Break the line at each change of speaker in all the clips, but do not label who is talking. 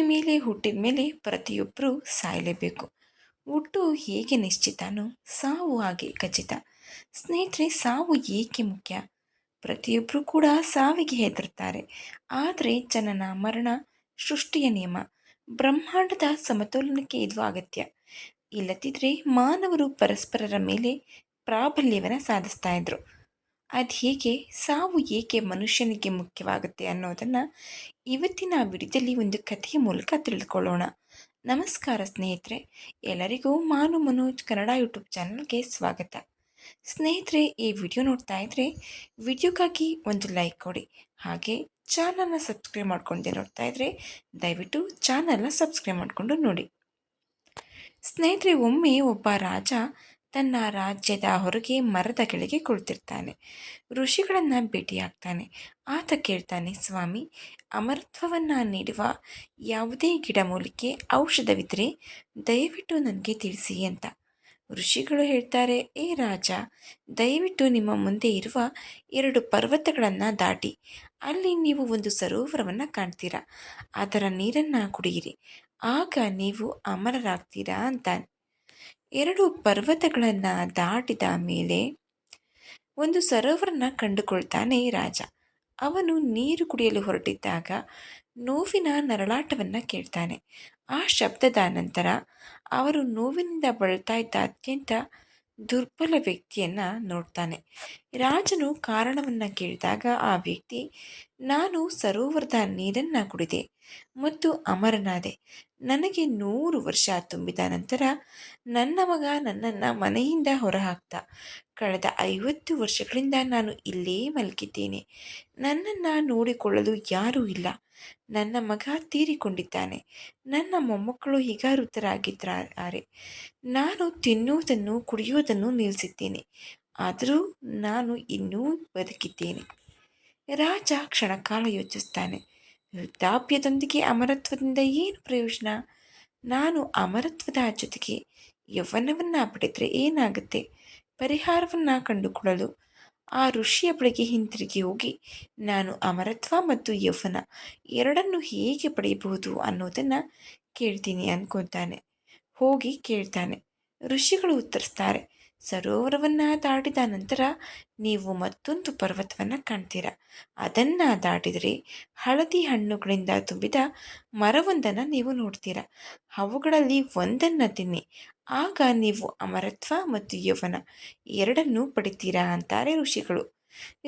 ಭೂಮಿ ಮೇಲೆ ಹುಟ್ಟಿದ ಮೇಲೆ ಪ್ರತಿಯೊಬ್ಬರೂ ಸಾಯಲೇಬೇಕು. ಹುಟ್ಟು ಹೇಗೆ ನಿಶ್ಚಿತನೋ ಸಾವು ಹಾಗೆ ಖಚಿತ. ಸ್ನೇಹಿತರೆ, ಸಾವು ಏಕೆ ಮುಖ್ಯ? ಪ್ರತಿಯೊಬ್ಬರೂ ಕೂಡ ಸಾವಿಗೆ ಹೆದರ್ತಾರೆ. ಆದರೆ ಜನನ, ಮರಣ, ಸೃಷ್ಟಿಯ ನಿಯಮ, ಬ್ರಹ್ಮಾಂಡದ ಸಮತೋಲನಕ್ಕೆ ಇದು ಅಗತ್ಯ. ಇಲ್ಲದಿದ್ದರೆ ಮಾನವರು ಪರಸ್ಪರರ ಮೇಲೆ ಪ್ರಾಬಲ್ಯವನ್ನು ಸಾಧಿಸ್ತಾ ಇದ್ರು. ಅದು ಹೇಗೆ ಸಾವು ಏಕೆ ಮನುಷ್ಯನಿಗೆ ಮುಖ್ಯವಾಗುತ್ತೆ ಅನ್ನೋದನ್ನು ಇವತ್ತಿನ ವಿಡಿಯೋದಲ್ಲಿ ಒಂದು ಕಥೆಯ ಮೂಲಕ ತಿಳಿದುಕೊಳ್ಳೋಣ ನಮಸ್ಕಾರ ಸ್ನೇಹಿತರೆ, ಎಲ್ಲರಿಗೂ ಮಾನು ಮನೋಜ್ ಕನ್ನಡ ಯೂಟ್ಯೂಬ್ ಚಾನಲ್ಗೆ ಸ್ವಾಗತ. ಸ್ನೇಹಿತರೆ, ಈ ವಿಡಿಯೋ ನೋಡ್ತಾ ಇದ್ದರೆ ವಿಡಿಯೋಗಾಗಿ ಒಂದು ಲೈಕ್ ಕೊಡಿ. ಹಾಗೆ ಚಾನಲ್ನ ಸಬ್ಸ್ಕ್ರೈಬ್ ಮಾಡ್ಕೊಂಡೆ ನೋಡ್ತಾ ಇದ್ದರೆ ದಯವಿಟ್ಟು ಚಾನಲ್ನ ಸಬ್ಸ್ಕ್ರೈಬ್ ಮಾಡಿಕೊಂಡು ನೋಡಿ. ಸ್ನೇಹಿತರೆ, ಒಮ್ಮೆ ಒಬ್ಬ ರಾಜ ತನ್ನ ರಾಜ್ಯದ ಹೊರಗೆ ಮರದ ಕೆಳಗೆ ಕುಳಿತಿರ್ತಾನೆ. ಋಷಿಗಳನ್ನು ಭೇಟಿಯಾಗ್ತಾನೆ. ಆತ ಕೇಳ್ತಾನೆ, ಸ್ವಾಮಿ ಅಮರತ್ವವನ್ನು ನೀಡುವ ಯಾವುದೇ ಗಿಡಮೂಲಿಕೆ ಔಷಧವಿದ್ದರೆ ದಯವಿಟ್ಟು ನನಗೆ ತಿಳಿಸಿ ಅಂತ. ಋಷಿಗಳು ಹೇಳ್ತಾರೆ, ಏ ರಾಜ, ದಯವಿಟ್ಟು ನಿಮ್ಮ ಮುಂದೆ ಇರುವ ಎರಡು ಪರ್ವತಗಳನ್ನು ದಾಟಿ. ಅಲ್ಲಿ ನೀವು ಒಂದು ಸರೋವರವನ್ನು ಕಾಣ್ತೀರಾ. ಅದರ ನೀರನ್ನು ಕುಡಿಯಿರಿ. ಆಗ ನೀವು ಅಮರರಾಗ್ತೀರಾ ಅಂತಾನೆ ಎರಡು ಪರ್ವತಗಳನ್ನು ದಾಟಿದ ಮೇಲೆ ಒಂದು ಸರೋವರನ ಕಂಡುಕೊಳ್ತಾನೆ ರಾಜ. ಅವನು ನೀರು ಕುಡಿಯಲು ಹೊರಟಿದ್ದಾಗ ನೋವಿನ ನರಳಾಟವನ್ನು ಕೇಳ್ತಾನೆ. ಆ ಶಬ್ದದ ನಂತರ ಅವರು ನೋವಿನಿಂದ ಬಳಲ್ತಾ ಇದ್ದ ಅತ್ಯಂತ ದುರ್ಬಲ ವ್ಯಕ್ತಿಯನ್ನು ನೋಡ್ತಾನೆ. ರಾಜನು ಕಾರಣವನ್ನು ಕೇಳಿದಾಗ ಆ ವ್ಯಕ್ತಿ, ನಾನು ಸರೋವರದ ನೀರನ್ನು ಕುಡಿದೆ ಮತ್ತು ಅಮರನಾದೆ. ನನಗೆ ನೂರು ವರ್ಷ ತುಂಬಿದ ನಂತರ ನನ್ನ ಮಗ ನನ್ನನ್ನು ಮನೆಯಿಂದ ಹೊರಹಾಕ್ತ. ಕಳೆದ ಐವತ್ತು ವರ್ಷಗಳಿಂದ ನಾನು ಇಲ್ಲೇ ಮಲಗಿದ್ದೇನೆ. ನನ್ನನ್ನು ನೋಡಿಕೊಳ್ಳಲು ಯಾರೂ ಇಲ್ಲ. ನನ್ನ ಮಗ ತೀರಿಕೊಂಡಿದ್ದಾನೆ. ನನ್ನ ಮೊಮ್ಮಕ್ಕಳು ಹೀಗಾರುತ್ತರಾಗಿದ್ದಾರೆ ನಾನು ತಿನ್ನುವುದನ್ನು ಕುಡಿಯುವುದನ್ನು ನಿಲ್ಲಿಸಿದ್ದೇನೆ. ಆದರೂ ನಾನು ಇನ್ನೂ ಬದುಕಿದ್ದೇನೆ. ರಾಜ ಕ್ಷಣಕಾಲ ಯೋಚಿಸ್ತಾನೆ. ವೃದ್ಧಾಪ್ಯದೊಂದಿಗೆ ಅಮರತ್ವದಿಂದ ಏನು ಪ್ರಯೋಜನ? ನಾನು ಅಮರತ್ವದ ಜೊತೆಗೆ ಯೌವನವನ್ನು ಪಡೆದರೆ ಏನಾಗುತ್ತೆ? ಪರಿಹಾರವನ್ನು ಕಂಡುಕೊಳ್ಳಲು ಆ ಋಷಿಯ ಬಳಿಗೆ ಹಿಂತಿರುಗಿ ಹೋಗಿ ನಾನು ಅಮರತ್ವ ಮತ್ತು ಯೌವನ ಎರಡನ್ನು ಹೇಗೆ ಪಡೆಯಬಹುದು ಅನ್ನೋದನ್ನು ಕೇಳ್ತೀನಿ ಅನ್ಕೊತಾನೆ ಹೋಗಿ ಕೇಳ್ತಾನೆ. ಋಷಿಗಳು ಉತ್ತರಿಸ್ತಾರೆ. ಸರೋವರವನ್ನು ದಾಟಿದ ನಂತರ ನೀವು ಮತ್ತೊಂದು ಪರ್ವತವನ್ನು ಕಾಣ್ತೀರ. ಅದನ್ನು ದಾಟಿದರೆ ಹಳದಿ ಹಣ್ಣುಗಳಿಂದ ತುಂಬಿದ ಮರವೊಂದನ್ನು ನೀವು ನೋಡ್ತೀರ. ಅವುಗಳಲ್ಲಿ ಒಂದನ್ನು ತಿನ್ನಿ. ಆಗ ನೀವು ಅಮರತ್ವ ಮತ್ತು ಯೌವನ ಎರಡನ್ನೂ ಪಡಿತೀರಾ ಅಂತಾರೆ ಋಷಿಗಳು.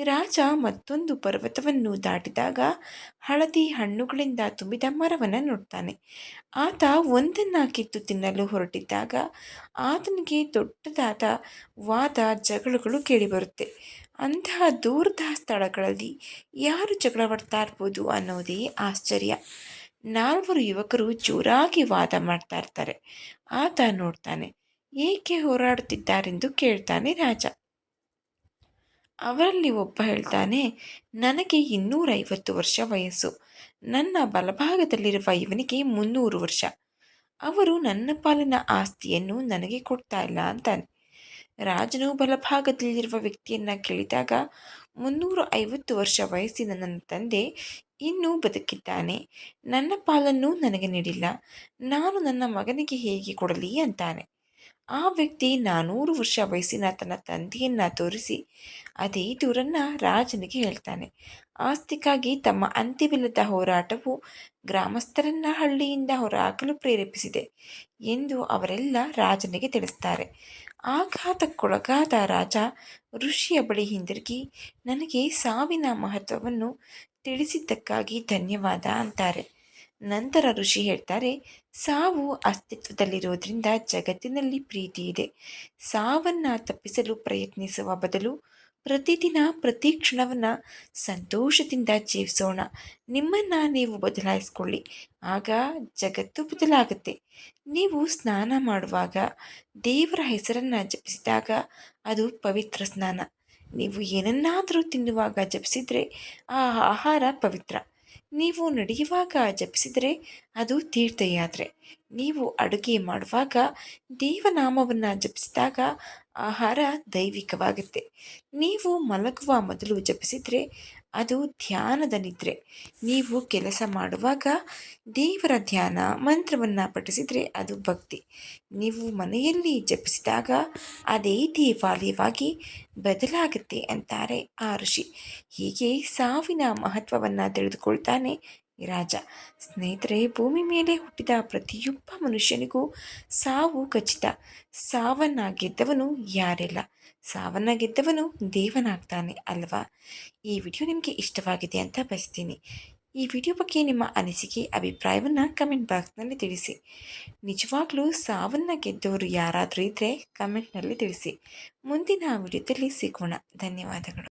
ರಾಜ ಮತ್ತೊಂದು ಪರ್ವತವನ್ನು ದಾಟಿದಾಗ ಹಳದಿ ಹಣ್ಣುಗಳಿಂದ ತುಂಬಿದ ಮರವನ್ನು ನೋಡ್ತಾನೆ. ಆತ ಒಂದನ್ನು ಕಿತ್ತು ತಿನ್ನಲು ಹೊರಟಿದ್ದಾಗ ಆತನಿಗೆ ದೊಡ್ಡದಾದ ವಾದ ಜಗಳಗಳು ಕೇಳಿಬರುತ್ತೆ. ಅಂತಹ ದೂರದ ಸ್ಥಳಗಳಲ್ಲಿ ಯಾರು ಜಗಳವಾಡ್ತಾ ಇರ್ಬೋದು ಅನ್ನೋದೇ ಆಶ್ಚರ್ಯ. ನಾಲ್ವರು ಯುವಕರು ಜೋರಾಗಿ ವಾದ ಮಾಡ್ತಾ ಇರ್ತಾರೆ. ಆತ ನೋಡ್ತಾನೆ, ಏಕೆ ಹೋರಾಡುತ್ತಿದ್ದಾರೆಂದು ಕೇಳ್ತಾನೆ ರಾಜ. ಅವರಲ್ಲಿ ಒಬ್ಬ ಹೇಳ್ತಾನೆ, ನನಗೆ ಇನ್ನೂರೈವತ್ತು ವರ್ಷ ವಯಸ್ಸು. ನನ್ನ ಬಲಭಾಗದಲ್ಲಿರುವ ಇವನಿಗೆ ಮುನ್ನೂರು ವರ್ಷ. ಅವರು ನನ್ನ ಪಾಲಿನ ಆಸ್ತಿಯನ್ನು ನನಗೆ ಕೊಡ್ತಾ ಇಲ್ಲ ಅಂತಾನೆ. ರಾಜನು ಬಲಭಾಗದಲ್ಲಿರುವ ವ್ಯಕ್ತಿಯನ್ನು ಕೇಳಿದಾಗ ಮುನ್ನೂರ ಐವತ್ತು ವರ್ಷ ವಯಸ್ಸಿನ ನನ್ನ ತಂದೆ ಇನ್ನೂ ಬದುಕಿದ್ದಾನೆ. ನನ್ನ ಪಾಲನ್ನು ನನಗೆ ನೀಡಿಲ್ಲ. ನಾನು ನನ್ನ ಮಗನಿಗೆ ಹೇಗೆ ಕೊಡಲಿ? ಅಂತಾನೆ. ಆ ವ್ಯಕ್ತಿ ನಾನೂರು ವರ್ಷ ವಯಸ್ಸಿನ ತನ್ನ ತಂದೆಯನ್ನು ತೋರಿಸಿ ಅದೇ ದೂರನ್ನ ರಾಜನಿಗೆ ಹೇಳ್ತಾನೆ. ಆಸ್ತಿಗಾಗಿ ತಮ್ಮ ಅಂತ್ಯವಿಲ್ಲದ ಹೋರಾಟವು ಗ್ರಾಮಸ್ಥರನ್ನ ಹಳ್ಳಿಯಿಂದ ಹೊರಹಾಕಲು ಪ್ರೇರೇಪಿಸಿದೆ ಎಂದು ಅವರೆಲ್ಲ ರಾಜನಿಗೆ ತಿಳಿಸ್ತಾರೆ. ಆಘಾತಕ್ಕೊಳಗಾದ ರಾಜ ಋಷಿಯ ಬಳಿ ಹಿಂದಿರುಗಿ, ನನಗೆ ಸಾವಿನ ಮಹತ್ವವನ್ನು ತಿಳಿಸಿದ್ದಕ್ಕಾಗಿ ಧನ್ಯವಾದ ಅಂತಾರೆ. ನಂತರ ಋಷಿ ಹೇಳ್ತಾರೆ, ಸಾವು ಅಸ್ತಿತ್ವದಲ್ಲಿರೋದ್ರಿಂದ ಜಗತ್ತಿನಲ್ಲಿ ಪ್ರೀತಿ ಇದೆ. ಸಾವನ್ನು ತಪ್ಪಿಸಲು ಪ್ರಯತ್ನಿಸುವ ಬದಲು ಪ್ರತಿದಿನ ಪ್ರತಿ ಕ್ಷಣವನ್ನು ಸಂತೋಷದಿಂದ ಜೀವಿಸೋಣ. ನಿಮ್ಮನ್ನು ನೀವು ಬದಲಾಯಿಸ್ಕೊಳ್ಳಿ. ಆಗ ಜಗತ್ತು ಬದಲಾಗುತ್ತೆ. ನೀವು ಸ್ನಾನ ಮಾಡುವಾಗ ದೇವರ ಹೆಸರನ್ನು ಜಪಿಸಿದಾಗ ಅದು ಪವಿತ್ರ ಸ್ನಾನ. ನೀವು ಏನನ್ನಾದರೂ ತಿನ್ನುವಾಗ ಜಪಿಸಿದರೆ ಆ ಆಹಾರ ಪವಿತ್ರ. ನೀವು ನಡೆಯುವಾಗ ಜಪಿಸಿದರೆ ಅದು ತೀರ್ಥಯಾತ್ರೆ. ನೀವು ಅಡುಗೆ ಮಾಡುವಾಗ ದೇವನಾಮವನ್ನು ಜಪಿಸಿದಾಗ ಆಹಾರ ದೈವಿಕವಾಗುತ್ತೆ. ನೀವು ಮಲಗುವ ಮೊದಲು ಜಪಿಸಿದರೆ ಅದು ಧ್ಯಾನದ ನಿದ್ರೆ. ನೀವು ಕೆಲಸ ಮಾಡುವಾಗ ದೇವರ ಧ್ಯಾನ ಮಂತ್ರವನ್ನು ಪಠಿಸಿದರೆ ಅದು ಭಕ್ತಿ. ನೀವು ಮನೆಯಲ್ಲಿ ಜಪಿಸಿದಾಗ ಅದೇ ದೇವಾಲಯವಾಗಿ ಬದಲಾಗುತ್ತೆ ಅಂತಾರೆ ಆ ಋಷಿ. ಹೀಗೆ ಸಾವಿನ ಮಹತ್ವವನ್ನು ತಿಳಿದುಕೊಳ್ತಾನೆ ರಾಜ ಸ್ನೇಹಿತರೆ, ಭೂಮಿ ಮೇಲೆ ಹುಟ್ಟಿದ ಪ್ರತಿಯೊಬ್ಬ ಮನುಷ್ಯನಿಗೂ ಸಾವು ಖಚಿತ. ಸಾವನ್ನ ಗೆದ್ದವನು ಯಾರಿಲ್ಲ. ಸಾವನ್ನ ಗೆದ್ದವನು ದೇವನಾಗ್ತಾನೆ ಅಲ್ವಾ? ಈ ವಿಡಿಯೋ ನಿಮಗೆ ಇಷ್ಟವಾಗಿದೆ ಅಂತ ಬಯಸ್ತೀನಿ. ಈ ವಿಡಿಯೋ ಬಗ್ಗೆ ನಿಮ್ಮ ಅನಿಸಿಕೆ, ಅಭಿಪ್ರಾಯವನ್ನು ಕಮೆಂಟ್ ಬಾಕ್ಸ್ನಲ್ಲಿ ತಿಳಿಸಿ. ನಿಜವಾಗ್ಲೂ ಸಾವನ್ನ ಗೆದ್ದವರು ಯಾರಾದರೂ ಇದ್ದರೆ ಕಮೆಂಟ್ನಲ್ಲಿ ತಿಳಿಸಿ. ಮುಂದಿನ ವಿಡಿಯೋದಲ್ಲಿ ಸಿಗೋಣ. ಧನ್ಯವಾದಗಳು.